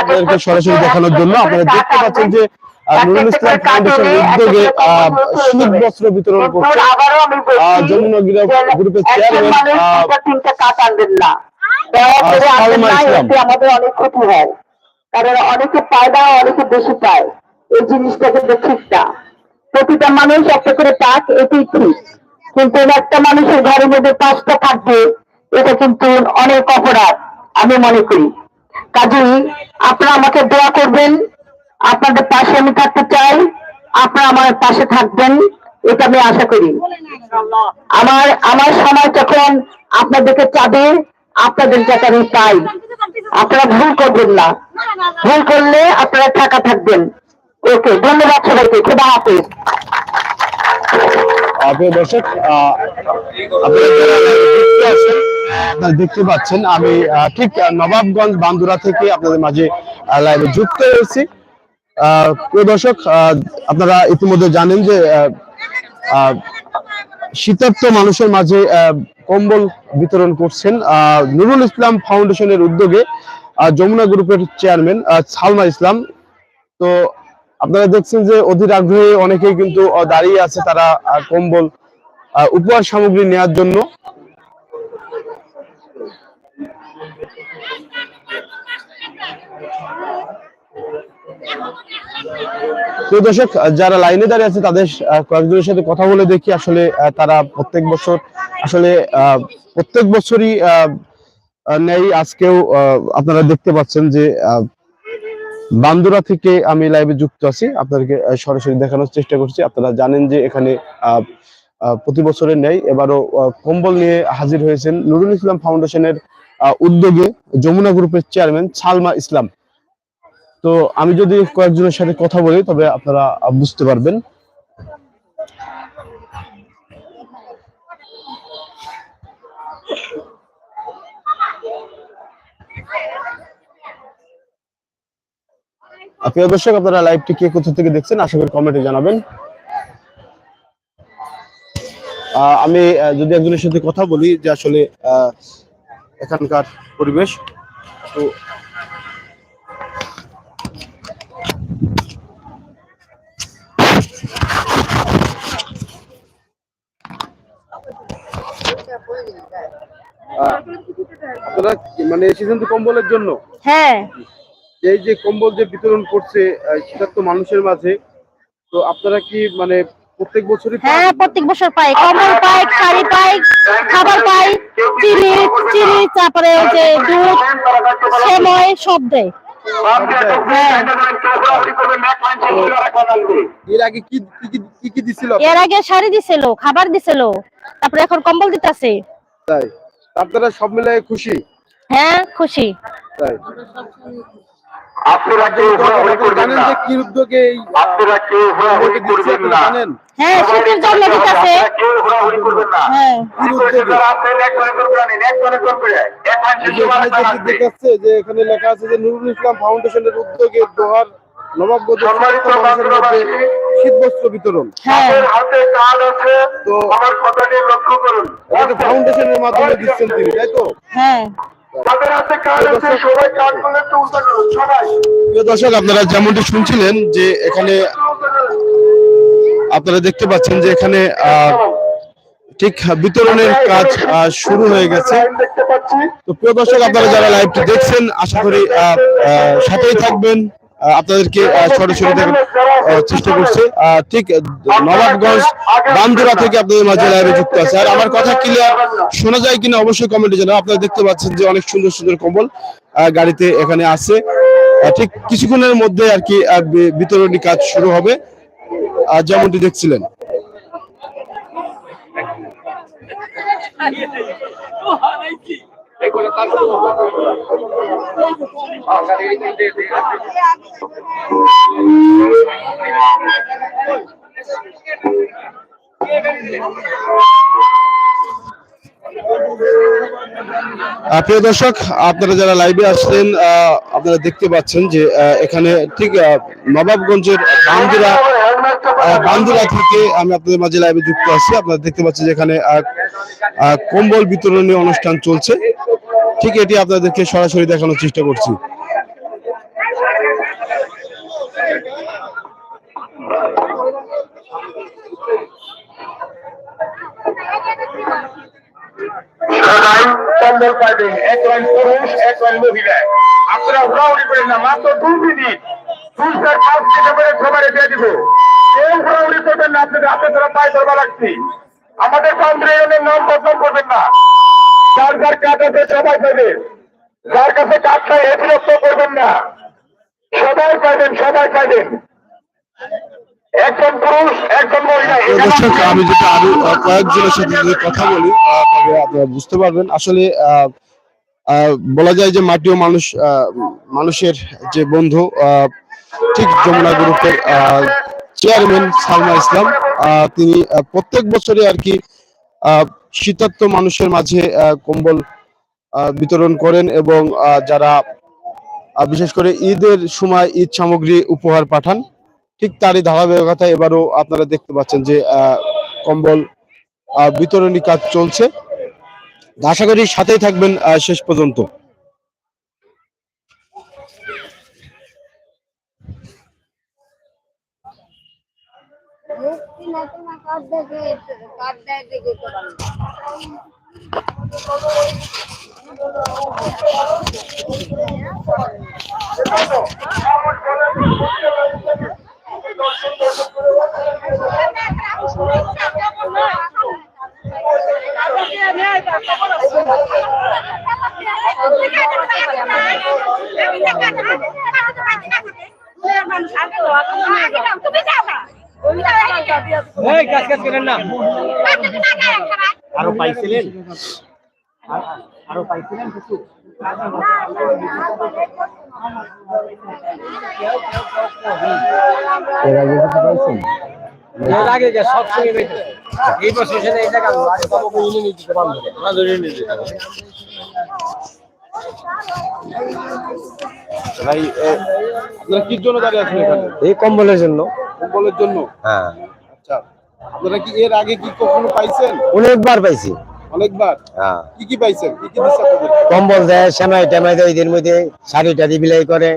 আপনাদেরকে সরাসরি দেখানোর জন্য আপনারা দেখতে পাচ্ছেন যে নুরুল ইসলাম ফাউন্ডেশনের উদ্যোগে শীত বস্ত্র বিতরণ করছে। যমুনা গ্রুপের চেয়ারম্যান তিনটা আনবেন না। আমাদের অনেক ক্ষতি হয়। কারণ অনেকে পায় অনেকে বেশি পায়। এই জিনিসটা কিন্তু ঠিক না। প্রতিটা মানুষ একটা করে পাক এটাই ঠিক কিন্তু একটা মানুষের ঘরের মধ্যে পাঁচটা থাকবে এটা কিন্তু অনেক অপরাধ আমি মনে করি। কাজেই আপনারা আমাকে দোয়া করবেন। আপনাদের পাশে আমি থাকতে চাই। আপনারা আমার পাশে থাকবেন। এটা আমি আশা করি। আমার আমার সময় যখন আপনাদেরকে চাবে আপনাদের যাতে আমি পাই আপনারা ভুল করবেন না। ভুল করলে আপনারা থাকা থাকবেন। ওকে ধন্যবাদ সবাইকে। খুদা হাফেজ। প্রিয় দর্শক আহ, আপনারা দেখতে পাচ্ছেন, আমি ঠিক নবাবগঞ্জ বান্দুরা থেকে আপনাদের মাঝে লাইভে যুক্ত হয়েছি। দর্শক আপনারা ইতিমধ্যে জানেন যে শীতার্থ মানুষের মাঝে কম্বল বিতরণ করছেন নুরুল ইসলাম ফাউন্ডেশনের উদ্যোগে যমুনা গ্রুপের চেয়ারম্যান সালমা ইসলাম। তো আপনারা দেখছেন যে, অধীর আগ্রহে অনেকেই কিন্তু দাঁড়িয়ে আছে তারা কম্বল উপহার সামগ্রী নেওয়ার জন্য। দর্শক, যারা লাইনে দাঁড়িয়ে আছে, তাদের কয়েকজনের সাথে কথা বলে দেখি আসলে তারা প্রত্যেক বছর, আসলে প্রত্যেক বছরই নেই। আজকেও আপনারা দেখতে পাচ্ছেন যে বান্দুরা থেকে আমি লাইভে যুক্ত আছি। আপনাদেরকে সরাসরি দেখানোর চেষ্টা করছি। আপনারা জানেন যে এখানে প্রতি বছরের ন্যায় এবারও কম্বল নিয়ে হাজির হয়েছেন নুরুল ইসলাম ফাউন্ডেশনের উদ্যোগে যমুনা গ্রুপের চেয়ারম্যান সালমা ইসলাম। তো আমি যদি কয়েকজনের সাথে কথা বলি, তবে আপনারা বুঝতে পারবেন। প্রিয় দর্শক, আপনারা লাইভটি কে কোথা থেকে দেখছেন, আশা করি কমেন্টে জানাবেন। আমি যদি একজনের সাথে কথা বলি যে আসলে এখানকার পরিবেশ, তো আপনারা মানে এসেছেন তো কম্বলের জন্য? হ্যাঁ। এই যে কম্বল যে বিতরণ করছে শীতার্থ মানুষের মাঝে। তো আপনারা কি মানে প্রত্যেক বছরই হ্যাঁ প্রত্যেক বছর পাই। কমল পাই শাড়ি পাই খাবার পাই চিনি চিনি তারপরে ওই যে দুধ সময় সব দেয়। এর আগে কি কি দিছিল? এর আগে শাড়ি দিছিল খাবার দিছিল তারপরে এখন কম্বল দিতেছে। তাই। আপনারা সব মিলে খুশি? হ্যাঁ খুশি। তাই। আপনারা কেউ হুড়াহুড়ি করবেন না। যে কি উদ্যোগে এই আপনারা কেউ হুড়াহুড়ি করবেন না। হ্যাঁ শীতের জন্য দিতেছে আপনারা কেউ হুড়াহুড়ি করবেন না। হ্যাঁ। কি উদ্যোগে। যে দেখাচ্ছে যে এখানে লেখা আছে যে নুরুল ইসলাম ফাউন্ডেশনের উদ্যোগে দোহার বিতরণ। হ্যাঁ। হাতে কাজ আছে তো আমার কথাটি লক্ষ্য করুন। এটা ফাউন্ডেশনের মাধ্যমে দিচ্ছেন তিনি তাই তো? হ্যাঁ। তাদের হাতে কাজ আছে সবাই কাজ করলে তো উল্টা করুন সবাই। প্রিয় দর্শক আপনারা যেমনটি শুনছিলেন যে এখানে আপনারা দেখতে পাচ্ছেন যে এখানে আহ, ঠিক বিতরণের কাজ আহ, শুরু হয়ে গেছে। তো প্রিয় দর্শক আপনারা যারা লাইভটি দেখছেন আশা করি আহ, আহ, সাথেই থাকবেন। আপনাদেরকে সরাসরি দেখার চেষ্টা করছে। ঠিক নবাবগঞ্জ বান্দুরা থেকে আপনাদের মাঝে লাইভে যুক্ত আছে। আর আমার কথা ক্লিয়ার শোনা যায় কিনা অবশ্যই কমেন্টে জানাও আপনারা দেখতে পাচ্ছেন যে অনেক সুন্দর সুন্দর কম্বল গাড়িতে এখানে আছে। ঠিক কিছুক্ষণের মধ্যে আর কি বিতরণী কাজ শুরু হবে। যেমনটি দেখছিলেন। প্রিয় দর্শক, আপনারা যারা লাইভে আসছেন আপনারা দেখতে পাচ্ছেন যে এখানে ঠিক নবাবগঞ্জের বান্দিরা বান্দুরা থেকে আমি আপনাদের মাঝে লাইভে যুক্ত আছি। আপনারা দেখতে পাচ্ছেন যে এখানে কম্বল বিতরণী অনুষ্ঠান চলছে। ঠিক এটি আপনাদেরকে সরাসরি দেখানোর চেষ্টা করছি। এক পুরুষ এক আপনারা করেন না মাত্র করে সবারে দিব করবেন না আপনাদের আমাদের কন্দ্রের নাম বদনাম করবেন না। যার যার কাজ আছে সবাই পাবেন যার কাছে কাজ নাই এ বিরক্ত করবেন না। সবাই পাইবেন সবাই পাইবেন। একজন পুরুষ একজন মহিলা দর্শক আমি যদি আরও কয়েকজনের সাথে যদি কথা বলি তবে আপনারা বুঝতে পারবেন। আসলে বলা যায় যে মাটিও মানুষ মানুষের যে বন্ধু আহ, ঠিক যমুনা গ্রুপের চেয়ারম্যান সালমা ইসলাম আহ, তিনি প্রত্যেক বছরে আর কি আহ, শীতার্ত মানুষের মাঝে কম্বল বিতরণ করেন এবং যারা বিশেষ করে ঈদের সময় ঈদ সামগ্রী উপহার পাঠান ঠিক তারই ধারাবাহিকতা এবারও আপনারা দেখতে পাচ্ছেন যে কম্বল বিতরণী কাজ চলছে। আশা করি সাথেই থাকবেন শেষ পর্যন্ত। কার্ড দেখে কার্ড দেয় দেখে তো করেন না। আরও পাইছিলেন? আরও পাইছিলেন কিছু? এর আগে যে সব সঙ্গে বেঁচে এই বছর সেটা এই জায়গা আগে বাবু ইউনি নিয়ে দিতে পারব না ধরে নিয়ে দিতে ভাই আপনারা কি জন্য দাঁড়িয়ে আছেন এখানে? এই কম্বলের জন্য। কম্বলের জন্য? হ্যাঁ। আচ্ছা। আপনারা কি এর আগে কি কখনো পাইছেন? অনেকবার পাইছি। অনেকবার? হ্যাঁ। কি কি পাইছেন? কি কি দিচ্ছে আপনাদের? কম্বল দেয় সেমাই টেমাই দেয় ঈদের মধ্যে শাড়ি টাড়ি বিলাই করে।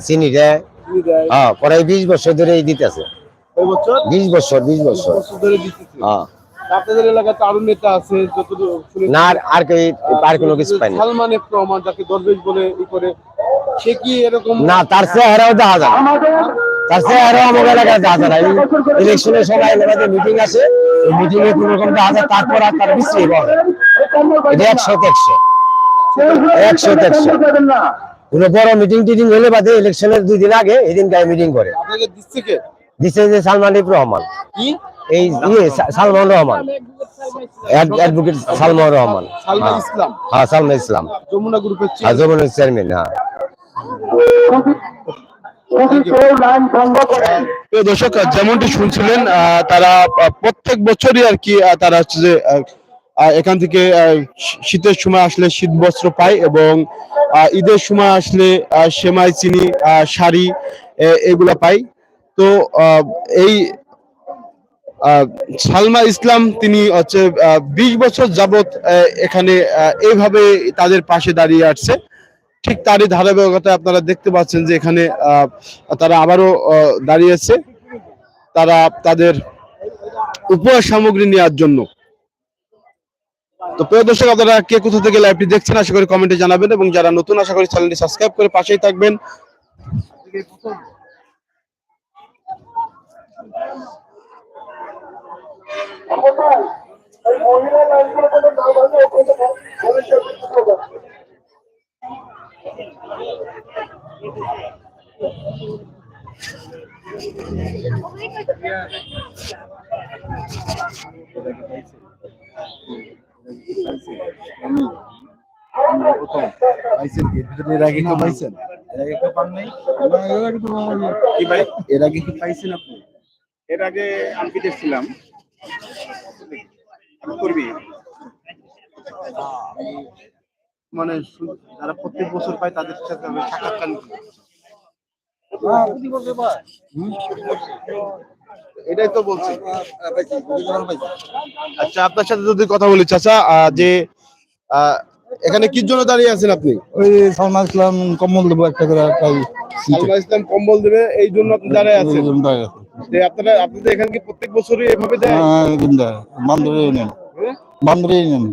চিনি দেয়। কি দেয়। হ্যাঁ বিশ বছর ধরে এই দিতেছে। এই বছর? বিশ বছর বিশ বছর। বছর ধরে দিতেছে। হ্যাঁ। আপনাদের এলাকাতে আরও নেতা আছে না আর- আর কেউ আর কোনো কিছু পাইনি। সালমান এফ যাকে দরবেশ বলে ই করে সে কি এরকম না তার চেহারাও দেখা যায়। তার চেহারাও আমার এলাকায় দেখা যায় ইলেকশনের সময় এলাকাতে মিটিং আছে। মিটিং এ কোন রকম দেখা তারপর আর তার বিশ্রী যায় এটা একশো একশো একশো একশো কোনো বড় মিটিং টিটিং হলে বাদে ইলেকশনের দুই দিন আগে এদিন গায়ে মিটিং করে। দিচ্ছে যে সালমান রহমান। এই ইয়ে সালমান রহমান। অ্যাড- অ্যাডভোকেট সালমান রহমান। হ্যাঁ। ইসলাম। হ্যাঁ সালমান ইসলাম। যমুনা গ্রুপের চেয়ারম্যান। হ্যাঁ। দর্শক, যেমনটি শুনছিলেন তারা প্রত্যেক বছরই আর কি তারা হচ্ছে যে এখান থেকে শীতের সময় আসলে শীত বস্ত্র পায় এবং ঈদের সময় আসলে সেমাই, চিনি শাড়ি এগুলা পাই তো এই সালমা ইসলাম, তিনি হচ্ছে বিশ বছর যাবত এখানে এইভাবে তাদের পাশে দাঁড়িয়ে আসছে। ঠিক তারই ধারাবাহিকতা আপনারা দেখতে পাচ্ছেন যে এখানে তারা আবারও দাঁড়িয়েছে। তারা তাদের উপহার সামগ্রী নেওয়ার জন্য। তো প্রিয় দর্শক, আপনারা কে কোথা থেকে লাইভটি দেখছেন, আশা করি কমেন্টে জানাবেন এবং যারা নতুন, আশা করি চ্যানেলটি সাবস্ক্রাইব করে পাশেই থাকবেন। এর আগে কেউ পাইছেন কি ভাই এর আগে কি পাইছেন আপনি এর আগে আমি বিদেশ ছিলাম। আমি করবি মানে যারা প্রত্যেক বছর পায় তাদের সাথে আমি সাক্ষাৎকার এটাই তো বলছি। আচ্ছা আপনার সাথে যদি কথা বলি চাচা যে এখানে কি জন্য দাঁড়িয়ে আছেন আপনি? ওই সালমান ইসলাম কম্বল দেবো একটা করে তাই সালমা ইসলাম কম্বল দেবে এই জন্য আপনি দাঁড়িয়ে আছেন? যে আপনারা আপনাদের এখানে কি প্রত্যেক বছরই এভাবে দেয়? বান্দরে ইউনিয়ন বান্দরে ইউনিয়ন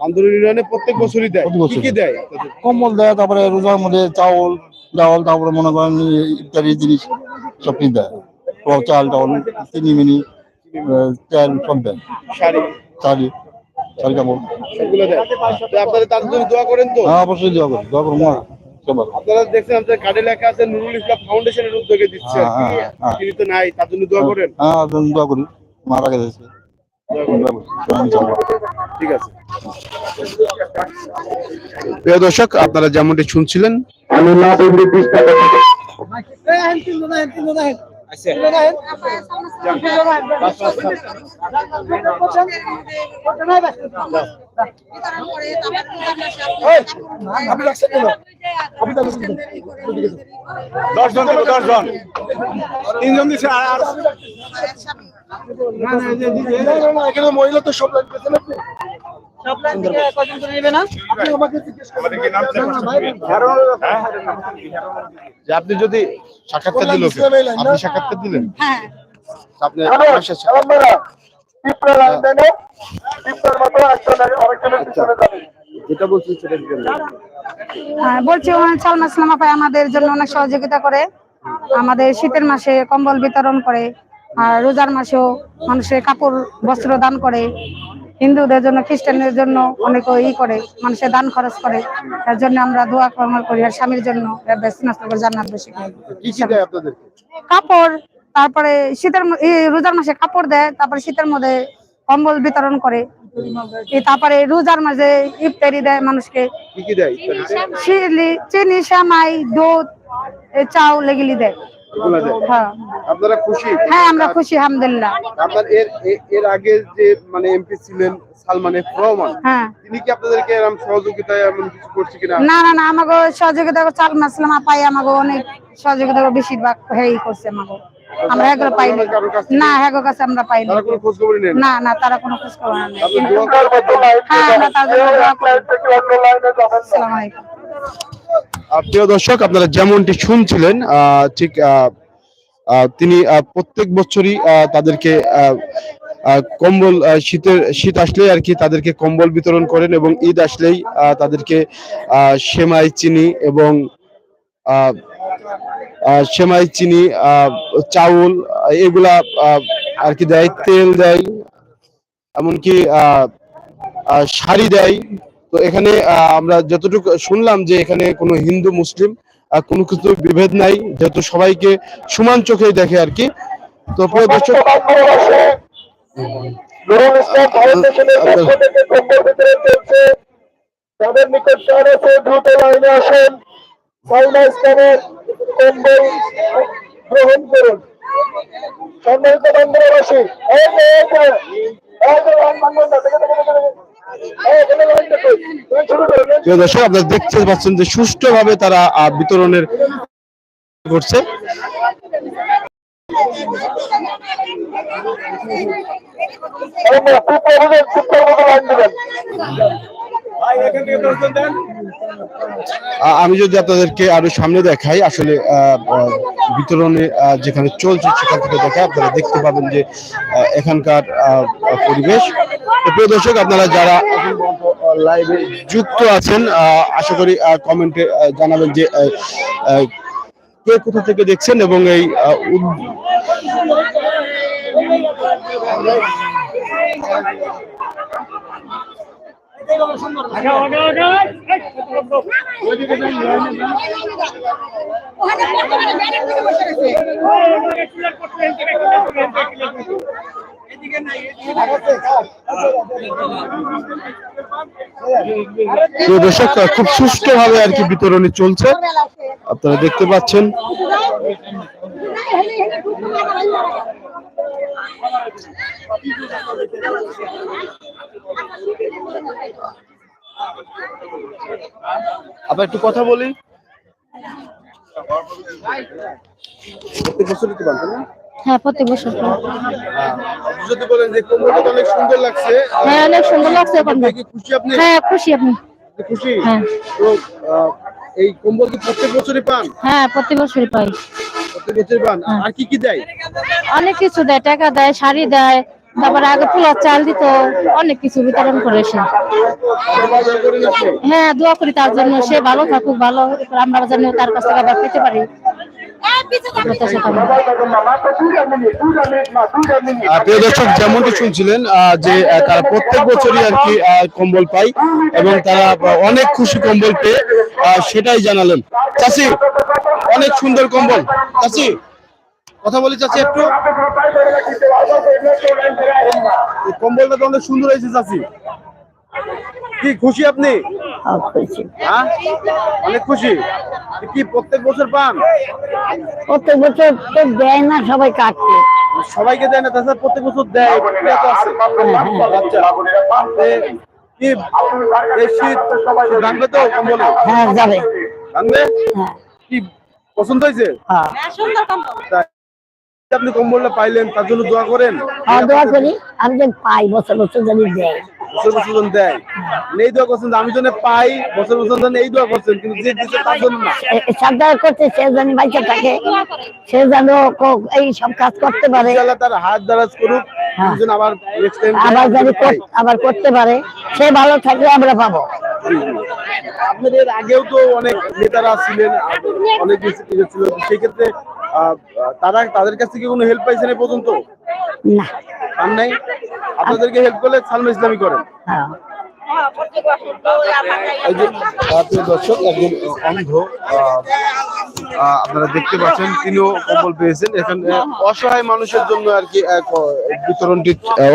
আন্দোলন ইউনিয়নে প্রত্যেক বছরই দেয়। কি কি দেয়। কম্বল দেয় তারপরে রোজার মধ্যে চাউল ডাউল তারপরে মনে করেন ইত্যাদি জিনিস সব কিছু দেয়। চাল ডাউল চিনি মিনি তেল সব দেয়। শাড়ি। কাপড়। দেয়। আপনারা তাদের জন্য দোয়া করেন তো? হ্যাঁ অবশ্যই দেওয়া করি। দোয়া করব আপনারা দেখছেন আপনাদের কার্ডে লেখা আছে নুরুল ইসলাম ফাউন্ডেশনের উদ্যোগে দিচ্ছে। হ্যাঁ, হ্যাঁ। তিনি তো নাই তার জন্য দোয়া করেন। হ্যাঁ দোয়া করি। মারা গেছে। ঠিক আছে প্রিয় দর্শক আপনারা যেমনটি শুনছিলেন আমি না বললে পুস্তক দশ জন দশ জন তিনজন দিচ্ছে আর এখানে মহিলা তো সব লাগবে যে আপনি যদি সাক্ষাৎকার দিল আপনি সাক্ষাৎকার দিলেন? হ্যাঁ। আপনি যেটা বলছি সেটা। হ্যাঁ, বলছি সালমা ইসলাম আমাদের জন্য অনেক সহযোগিতা করে। আমাদের শীতের মাসে কম্বল বিতরণ করে। আর রোজার মাসেও মানুষের কাপড় বস্ত্র দান করে। হিন্দুদের জন্য খ্রিস্টানদের জন্য অনেক ই করে মানুষের দান খরচ করে। তার জন্য আমরা দোয়া কর্ম করি আর স্বামীর জন্য জান্নাত বেশি কাপড় তারপরে শীতের রোজার মাসে কাপড় দেয় তারপরে শীতের মধ্যে কম্বল বিতরণ করে। তারপরে রোজার মাঝে ইফতারি দেয় মানুষকে? চিনি সেমাই দুধ এ চাউল এগুলি দেয়। হ্যাঁ। আপনারা খুশি? হ্যাঁ আমরা খুশি আলহামদুলিল্লাহ। আপনার এর এর আগে যে মানে এমপি ছিলেন সালমান এফ রহমান হ্যাঁ। তিনি কি আপনাদেরকে এরকম সহযোগিতায় এমন কিছু করছে কিনা? না না না আমাকে সহযোগিতা মাসলাম পাই আমাকে অনেক সহযোগিতা বেশিরভাগ হেই করছে আমাকে আমরা এগুলো পাই না কারোর না কাছে আমরা পাই না তারা কোনো না না তারা খোঁজ খবর নেই হ্যাঁ আমরা আসসালামু আলাইকুম প্রিয় দর্শক, আপনারা যেমনটি শুনছিলেন ঠিক তিনি প্রত্যেক বছরই তাদেরকে কম্বল শীতের, শীত আসলেই আর কি তাদেরকে কম্বল বিতরণ করেন এবং ঈদ আসলেই তাদেরকে সেমাই চিনি এবং সেমাই চিনি চাউল, এগুলা আর কি দেয়, তেল দেয়, এমনকি শাড়ি দেয় তো এখানে আমরা যতটুকু শুনলাম যে এখানে কোনো হিন্দু মুসলিম কোনো কিছু বিভেদ নাই যেহেতু সবাইকে সমান চোখে দেখে আর কি তো প্রিয় দর্শক তাদের নিকট দ্রুত লাইনে আসেন সাইনা ইসলামের কম্বল গ্রহণ করুন সম্মানিত দর্শক আপনারা দেখতে পাচ্ছেন যে সুষ্ঠুভাবে তারা বিতরণের করছে। আমি যদি আপনাদেরকে আরও সামনে দেখাই, আসলে বিতরণে যেখানে চলছে সেখান থেকে দেখায় আপনারা দেখতে পাবেন যে এখানকার পরিবেশ। প্রিয় দর্শক, আপনারা যারা লাইভে যুক্ত আছেন আশা করি কমেন্টে জানাবেন যে কে কোথা থেকে দেখছেন এবং এই দর্শক খুব সুষ্ঠুভাবে আর কি বিতরণী চলছে। আপনারা দেখতে পাচ্ছেন। আবার একটু কথা বলি? প্রত্যেক বছরই তো বানতেন না? হ্যাঁ। প্রত্যেক বছর যদি বলেন যে কম্বলটা অনেক সুন্দর লাগছে হ্যাঁ অনেক সুন্দর লাগছে কম্বল খুশি আপনি? হ্যাঁ খুশি আপনি। খুশি? হ্যাঁ। তো এই কম্বল কি প্রত্যেক বছরই পান? হ্যাঁ প্রত্যেক বছরই পাই। আর কি কি দেয়? অনেক কিছু দেয় টাকা দেয় শাড়ি দেয় তারপর আগে ফুলার চাল দিত অনেক কিছু বিতরণ করে সে হ্যাঁ দোয়া করি তার জন্য সে ভালো থাকুক ভালো আমরা যেন তার কাছ থেকে আবার পেতে পারি। প্রিয় দর্শক যেমনটি শুনছিলেন যে তারা প্রত্যেক বছরই আর কি আহ, কম্বল পায় এবং তারা অনেক খুশি কম্বল পেয়ে সেটাই জানালেন। চাচি অনেক সুন্দর কম্বল। চাচি কথা বলি চাচি একটু। এই কম্বলটা তো অনেক সুন্দর হয়েছে চাচি। কি খুশি আপনি? হ্যাঁ অনেক খুশি? কি প্রত্যেক বছর পান? প্রত্যেক বছর তো দেয় না সবাই কাটতে সবাইকে দেয় না তাছাড়া প্রত্যেক বছর দেয়। আচ্ছা। হ্যাঁ হ্যাঁ। পছন্দ হয়েছে? হ্যাঁ। আপনি কম্বলটা পাইলেন তার জন্য দোয়া করেন। দাওয়া করি। আমি পাই বছর বছর যদি দেয়। বছর বছর জন দেয়। নেই দোয়া করছেন আমি জন্য পাই বছর বছর জন এই দোয়া করছেন কিন্তু যে দিচ্ছে তার জন্য না। সে যেন বাইচে থাকে সে যেন এই সব কাজ করতে পারে। তার হাত করুক হ্যাঁ। আবার আবার কর- আবার করতে পারে সে ভালো থাকলে আমরা পাবো। আপনাদের আগেও তো অনেক নেতারা ছিলেন অনেক ছিল সেই ক্ষেত্রে তারা তাদের কাছ থেকে কোনো হেল্প পাইছেন এ পর্যন্ত? না। পান নাই? আপনাদেরকে হেল্প করলে সালমা ইসলামী করেন? হ্যাঁ এই যে প্রিয় দর্শক একজন অন্ধ আহ, আহ, আপনারা দেখতে পাচ্ছেন তিনিও কম্বল পেয়েছেন। এখানে অসহায় মানুষের জন্য আর কি বিতরণটি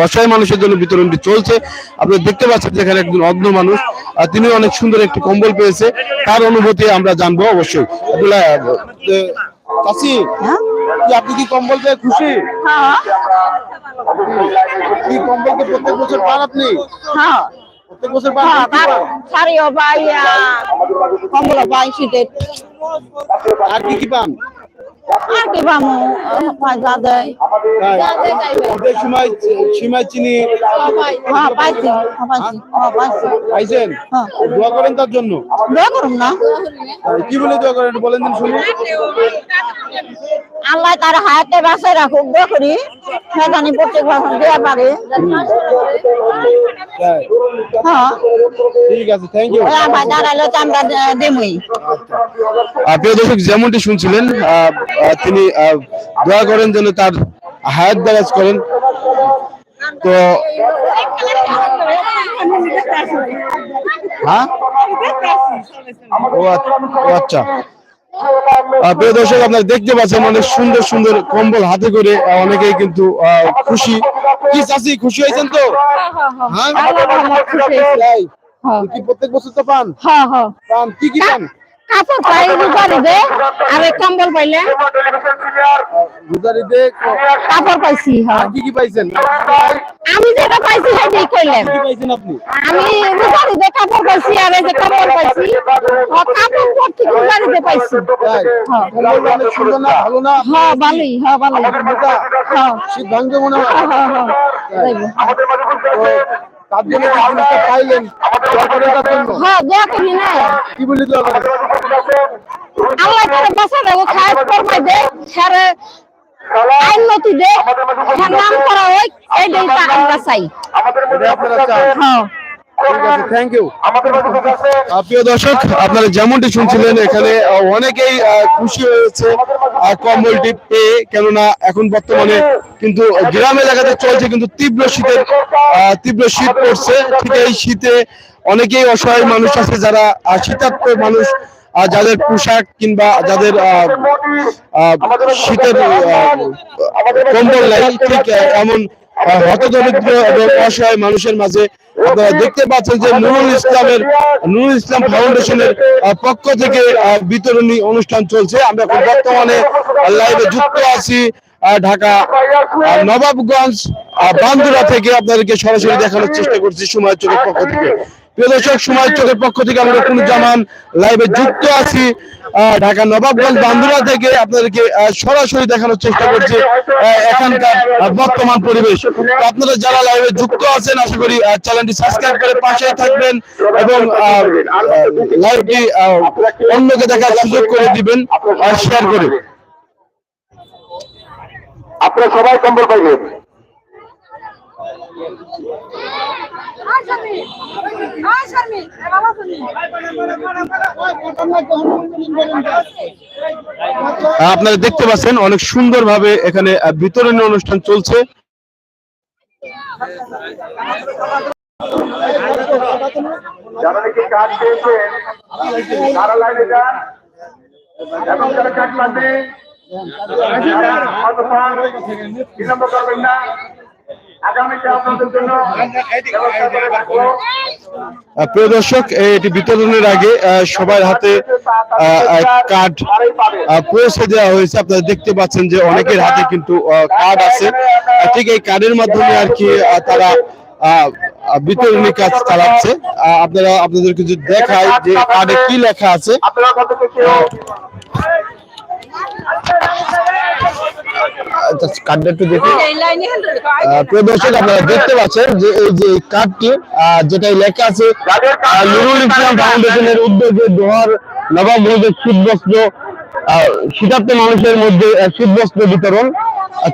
অসহায় মানুষের জন্য বিতরণটি চলছে। আপনারা দেখতে পাচ্ছেন যে এখানে একজন অন্ধ মানুষ আহ, তিনি অনেক সুন্দর একটি কম্বল পেয়েছে। তার অনুভূতি আমরা জানব অবশ্যই। কি আপনি কি কম্বল পেয়ে খুশি? কি কম্বল তো প্রত্যেক বছর পান আপনি? হ্যাঁ। প্রত্যেক বছর পান কি কি পান? শাড়িও পাই কম্বল পাই শীতের। আর কি কি পান? আর কি পামো পয়সা দেয়। ঈদের সময় চি- চিনি হ্যাঁ পাইছি হ্যাঁ পাইছি হ্যাঁ? পাইছেন? হ্যাঁ। দোয়া করেন তার জন্য? দোয়া করুন না। কি বলে দোয়া করেন বলেন দিন শুনুন। আল্লাহ তার হাতে বাসায় রাখুক দোয়া করি। সেখানে প্রত্যেক বছর দেওয়া পারে। হ্যাঁ। ঠিক আছে থ্যাংক ইউ আমার তো দেবই প্রিয় দর্শক যেমনটি শুনছিলেন আহ, তিনি দোয়া করেন যেন তার হায়াত দারাজ করেন। তো হ্যাঁ? ও আচ্ছা- আচ্ছা। প্রিয় দর্শক আপনারা দেখতে পাচ্ছেন অনেক সুন্দর সুন্দর কম্বল হাতে করে অনেকেই কিন্তু খুশি। কি চাষি খুশি হয়েছেন তো? হ্যাঁ? তাই? কি প্রত্যেক বছর তো পান? হ্যাঁ হ্যাঁ। পান? কি কি পান? কাপড় পাই রোজারি দে আর কম্বল পাইলে কাপড় পাইছি হ্যাঁ আর কি কি পাইছেন আমি যেটা পাইছি সেটাই কইলেন কি পাইছেন আপনি আমি কাপড় পাইছি আর এই যে কম্বল পাইছি ও কাপড় পরতে রোজারিতে পাইছি তাই কম্বলটা অনেক সুন্দর না ভালো না হ্যাঁ ভালোই হ্যাঁ ভালোই হ্যাঁ শীত ভাঙবে মনে হয় হ্যাঁ হ্যাঁ হ্যাঁ যাইবো। তো তার জন্য জিনিসটা পাইলেন তার জন্য। হ্যাঁ দোয়া করি না কি বলি দোয়া করেন আল্লাহ ফরমাই দে দে নাম করা হয় এইটাই তা আমরা চাই। এটা আপনারা চান। হ্যাঁ। প্রিয় দর্শক আপনারা যেমনটি শুনছিলেন এখানে অনেকেই খুশি হয়েছে কম্বলটি পেয়ে কেননা এখন বর্তমানে কিন্তু গ্রাম এলাকাতে চলছে কিন্তু তীব্র শীতের তীব্র শীত পড়ছে। ঠিক এই শীতে অনেকেই অসহায় মানুষ আছে যারা শীতার্থ মানুষ যাদের পোশাক কিংবা যাদের শীতের কম্বল নাই ঠিক এমন হতদরিদ্র এবং অসহায় মানুষের মাঝে আপনারা দেখতে পাচ্ছেন যে নুরুল ইসলামের, নুরুল ইসলাম ফাউন্ডেশনের পক্ষ থেকে বিতরণী অনুষ্ঠান চলছে। আমরা এখন বর্তমানে লাইভে যুক্ত আছি ঢাকা নবাবগঞ্জ বান্দুরা থেকে আপনাদেরকে সরাসরি দেখানোর চেষ্টা করছি সময় চোখের পক্ষ থেকে। প্রিয় দর্শক সময় চোখের পক্ষ থেকে আমরা কোন জামান লাইভে যুক্ত আছি ঢাকা নবাবগঞ্জ বান্দুরা থেকে আপনাদেরকে সরাসরি দেখানোর চেষ্টা করছি এখানকার বর্তমান পরিবেশ। আপনারা যারা লাইভে যুক্ত আছেন, আশা করি চ্যানেলটি সাবস্ক্রাইব করে পাশে থাকবেন এবং লাইভটি অন্যকে দেখার সুযোগ করে দিবেন আর শেয়ার করে। আপনারা সবাই কম্বল পাইবেন। আপনারা দেখতে পাচ্ছেন অনেক সুন্দরভাবে এখানে বিতরণী অনুষ্ঠান চলছে। যারা নাকি কাজ পেয়েছেন, তারা লাইনে যান। এবং যারা কাজ বিলম্ব করবেন না। প্রিয় দর্শক এটি বিতরণের আগে সবার হাতে কার্ড পৌঁছে দেওয়া হয়েছে। আপনারা দেখতে পাচ্ছেন যে অনেকের হাতে কিন্তু কার্ড আছে। ঠিক এই কার্ডের মাধ্যমে আর কি তারা বিতরণী কাজ চালাচ্ছে। আপনারা আপনাদেরকে যদি দেখায় যে কার্ডে কি লেখা আছে আপনারা কত কেউ আচ্ছা, কার্ডটা একটু দেখি। প্রিয় দর্শক আপনারা দেখতে পাচ্ছেন যে এই যে কার্ডটি আহ, লেখা আছে নুরুল ইসলাম ফাউন্ডেশনের উদ্যোগে দোহার নবাব মসজিদ শীতবস্ত্র শীতার্থ মানুষের মধ্যে শীতবস্ত্র বিতরণ।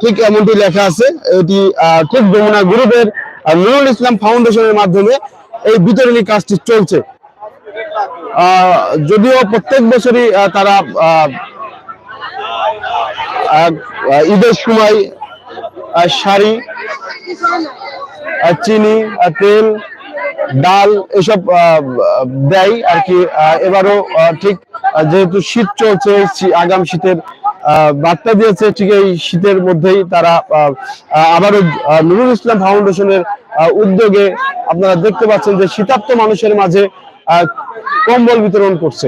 ঠিক এমনটি লেখা আছে। এটি আহ, ঠিক যমুনা গ্রুপের নুরুল ইসলাম ফাউন্ডেশনের মাধ্যমে এই বিতরণী কাজটি চলছে। আহ, যদিও প্রত্যেক বছরই তারা ঈদের সময় শাড়ি চিনি আহ, তেল ডাল এসব দেয় আর কি। এবারও ঠিক যেহেতু শীত চলছে আগাম শীতের বার্তা দিয়েছে ঠিক এই শীতের মধ্যেই তারা আবারও নুরুল ইসলাম ফাউন্ডেশনের উদ্যোগে আপনারা দেখতে পাচ্ছেন যে শীতার্থ মানুষের মাঝে কম্বল বিতরণ করছে।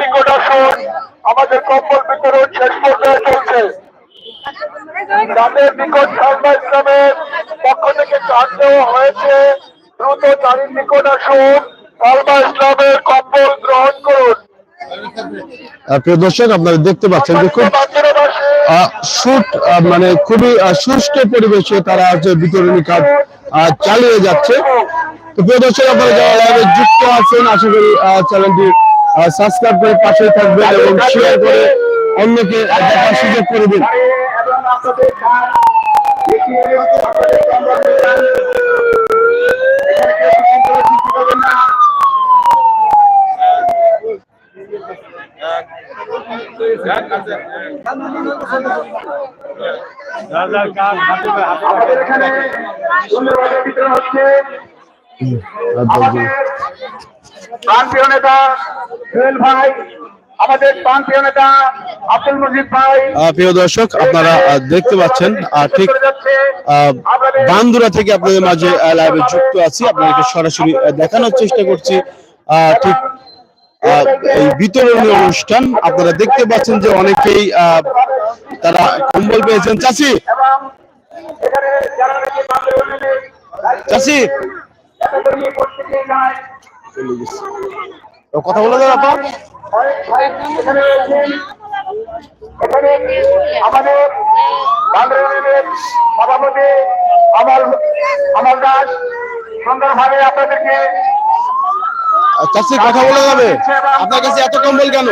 নিকট আসুন আমাদের কম্বল বিতরণ শেষ পর্যায়ে চলছে। তাদের নিকট সালমা ইসলামের পক্ষ থেকে চান দেওয়া হয়েছে। দ্রুত গাড়ির নিকট আসুন সালমা ইসলামের কম্বল গ্রহণ করুন। প্রিয় দর্শক আপনারা দেখতে পাচ্ছেন যে খুব আহ, মানে খুবই সুষ্ঠু পরিবেশে তারা হচ্ছে বিতরণী কাজ চালিয়ে যাচ্ছে। তো প্রিয় দর্শক যারা এ যুক্ত আছেন আশা করি চ্যানেলটি সাবস্ক্রাইব করে পাশে থাকবেন এবং শেয়ার করে অন্যকে দেখার সুযোগ করে দিন আপনাদের খান দেখিয়ে আপনাদের কম্বল বিতরণ। এখানে কেউ কিছু করে কিছু করবেন না প্রিয় দর্শক আপনারা দেখতে পাচ্ছেন ঠিক বান্দুরা থেকে আপনাদের মাঝে লাইভে যুক্ত আছি। আপনাদেরকে সরাসরি দেখানোর চেষ্টা করছি। আহ, ঠিক এই অনুষ্ঠান আপনারা দেখতে পাচ্ছেন যে অনেকেই তারা কম্বল পেয়েছেন। যায় ও, কথা বলে দেন আপনার এখানে সভাপতি আমার আমার দাস সুন্দরভাবে আপনাদেরকে চাচি কথা বলে যাবে? আপনার কাছে এত কম্বল কেন?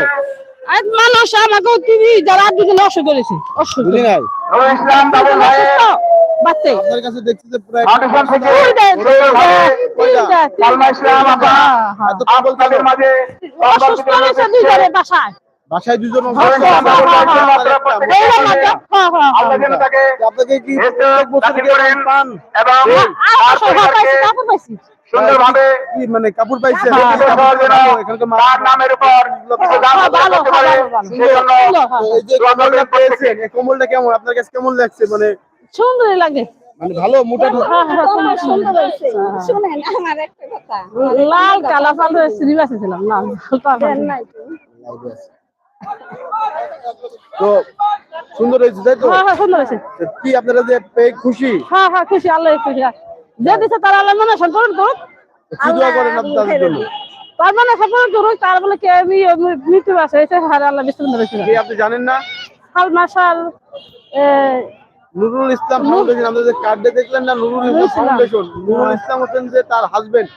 মানুষ আমাকে টিভি যারা দুজন অসুখ করেছে অসুখ নাই? আপনার কাছে দেখছি যে প্রায় বাসায়। দুজন আপনাকে কি পান এবং সুন্দরভাবে মানে কাপড় পাইছে? হ্যাঁ, নামের উপর হ্যাঁ, ভালো, ভালো, ভালো। ভালো, হ্যাঁ। এই যে কম্বলটা পেয়েছেন এই কম্বলটা কেমন? আপনার কাছে কেমন লাগছে? মানে সুন্দরই লাগে। মানে ভালো মোটা শুনেন আমার একটা কথা। লাল কালা পাল শ্রী ছিলাম লাল তো সুন্দর হয়েছে তাই তো? হ্যাঁ সুন্দর তো কি আপনারা যে পেয়ে খুশি? হ্যাঁ হ্যাঁ খুশি আল্লাহ খুশি। যে তারা আল্লাহ মনে সম্পূর্ণ করুক তার মানে করুক তার বলে কে আমি মৃত্যু আছে এসে হারে আল্লাহ বিশ্বন্ধ রয়েছে আপনি জানেন না? হাল মাসাল নুরুল ইসলাম ফাউন্ডেশন আমাদের যে কার্ডে দেখলেন না নুরুল ইসলাম। ফাউন্ডেশন? নুরুল ইসলাম যে তার হাজবেন্ড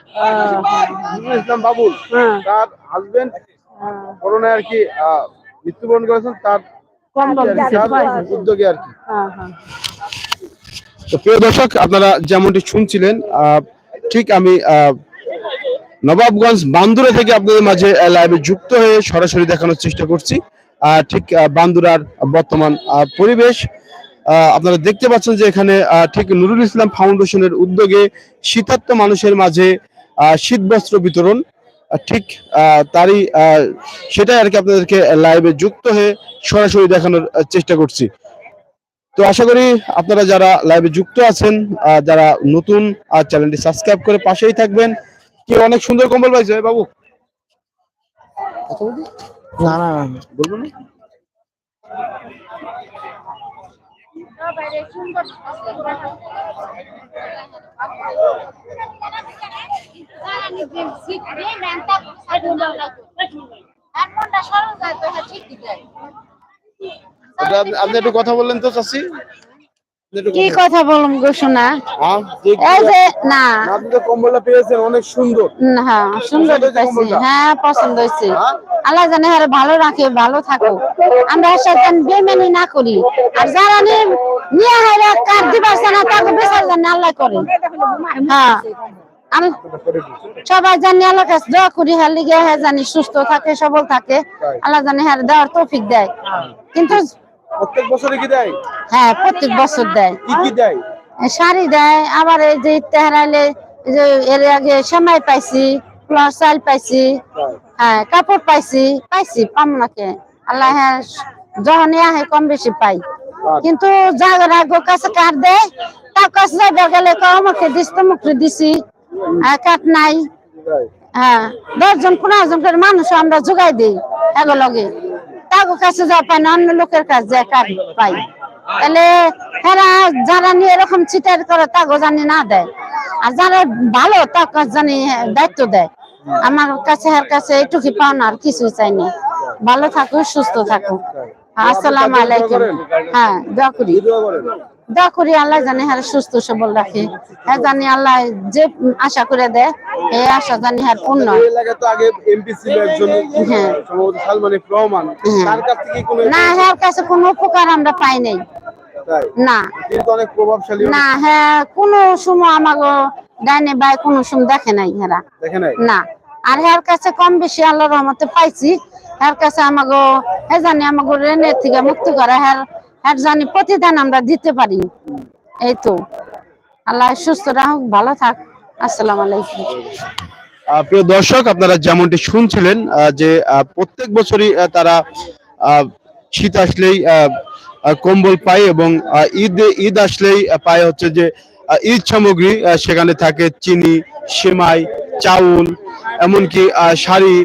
নুরুল ইসলাম বাবুল হ্যাঁ। তার হাজবেন্ড করোনায় আর কি মৃত্যুবরণ করেছেন তার। উদ্যোগে আর কি। হ্যাঁ হ্যাঁ। তো প্রিয় দর্শক, আপনারা যেমনটি শুনছিলেন ঠিক আমি নবাবগঞ্জ বান্দুরা থেকে আপনাদের মাঝে লাইভে যুক্ত হয়ে সরাসরি দেখানোর চেষ্টা করছি। ঠিক বান্দুরার বর্তমান পরিবেশ। আপনারা দেখতে পাচ্ছেন যে এখানে ঠিক নুরুল ইসলাম ফাউন্ডেশনের উদ্যোগে শীতার্ত মানুষের মাঝে শীত বস্ত্র বিতরণ ঠিক তারই সেটাই আর কি আপনাদেরকে লাইভে যুক্ত হয়ে সরাসরি দেখানোর চেষ্টা করছি। তো আশা করি আপনারা যারা লাইভে যুক্ত আছেন আহ, যারা নতুন আর চ্যানেলটি সাবস্ক্রাইব করে পাশেই থাকবেন। কি অনেক সুন্দর কম্বল পাইছে বাবু? না না বলব না। এটা আপনি- আপনি একটু কথা বললেন তো কি কথা গো শোনা? এই যে না। আপনি তো কম্বলটা পেয়েছেন অনেক সুন্দর। হ্যাঁ সুন্দর? হ্যাঁ পছন্দ হয়েছে। হ্যাঁ? আল্লাহ জানে আরে ভালো রাখে ভালো থাকো আমরা সাথে বেমেনি না করি। আর যারা নিয়ে- কার দিবার না তাকে বেচার জানে আল্লাহ করে। হ্যাঁ। আল- সবাই জানি আল্লাহ কাছে দোয়া করি হ্যাঁ লিগে হ্যাঁ জানি সুস্থ থাকে সবল থাকে। আল্লাহ জানে হ্যাঁ দেওয়ার তৌফিক দেয়। কিন্তু প্রত্যেক বছরে কি দেয়? হ্যাঁ প্রত্যেক বছর দেয়। কি কি দেয়? শাড়ি দেয় আবার এই যে যে এর আগে সেমাই পাইছি চাল পাইছি হ্যাঁ। কাপড় পাইছি পাইছি পাম নাকে আল্লাহ হ্যাঁ যখনই আহে কম বেশি পাই। কিন্তু যাদের আগে কাছে কাঠ দেয় তার কাছে যাইবার গেলে আমাকে দিস তমুকে দিছি আর কাঠ নাই। হ্যাঁ। দশজন পনেরো জন করে মানুষ আমরা যোগাই দিই এগুলোকে কাছে যা পাই না অন্য লোকের কাছে যায় পাই তাহলে তারা যারা নিয়ে এরকম চিটার করে তাগো জানি না দেয়। আর যারা ভালো তাকে জানি দায়িত্ব দেয়। আমার কাছে আর কাছে এটুকি পাও না আর কিছুই চাই না। ভালো থাকো সুস্থ থাকো আসসালাম আলাইকুম। হ্যাঁ দোয়া করি। করেন করি আল্লাহ জানে হ্যাঁ সুস্থ সবল রাখে। হ্যাঁ জানি আল্লাহ যে আশা করে দেয় এই আশা জানি হ্যাঁ পূর্ণ। হয়। হ্যাঁ। হ্যাঁ। না হ্যাঁ কাছে কোনো উপকার আমরা পাই নাই। না। না হ্যাঁ কোনো সময় আমাকে ডাইনে বাই কোনো সময় দেখে নাই হেরা। না। আর হের কাছে কম বেশি আল্লাহর রহমতে পাইছি। হের কাছে আমাকে হে জানি আমাকে রেনের থেকে মুক্তি করা। হের জানি প্রতিদান আমরা দিতে পারি। এই তো। আল্লাহ সুস্থ রাখুক, ভালো থাক। আসসালাম আলাইকুম। প্রিয় দর্শক, আপনারা যেমনটি শুনছিলেন যে প্রত্যেক বছরই তারা শীত আসলেই কম্বল পায় এবং ঈদ ঈদ আসলেই পায় হচ্ছে যে ঈদ সামগ্রী সেখানে থাকে চিনি, সেমাই, চাউল, এমনকি শাড়ি,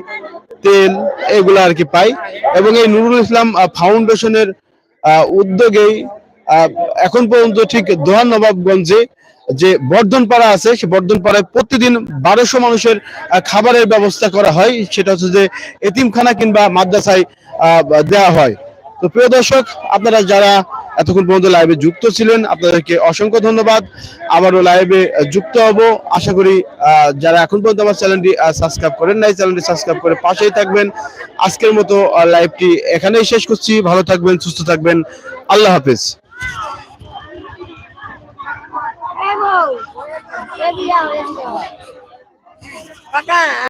তেল, এগুলো আর কি পাই এবং এই নুরুল ইসলাম ফাউন্ডেশনের উদ্যোগেই এখন পর্যন্ত ঠিক দোহান নবাবগঞ্জে যে বর্ধনপাড়া আছে, সে বর্ধনপাড়ায় প্রতিদিন বারোশো মানুষের খাবারের ব্যবস্থা করা হয়। সেটা হচ্ছে যে এতিমখানা কিংবা মাদ্রাসায় দেয়া হয়। তো প্রিয় দর্শক, আপনারা যারা এতক্ষণ পর্যন্ত লাইভে যুক্ত ছিলেন। আপনাদেরকে অসংখ্য ধন্যবাদ। আবারও লাইভে যুক্ত হব। আশা করি যারা এখন পর্যন্ত আমার চ্যানেলটি সাবস্ক্রাইব করেন নাই চ্যানেলটি সাবস্ক্রাইব করে পাশেই থাকবেন। আজকের মতো লাইভটি এখানেই শেষ করছি। ভালো থাকবেন সুস্থ থাকবেন। আল্লাহ হাফেজ। Hey,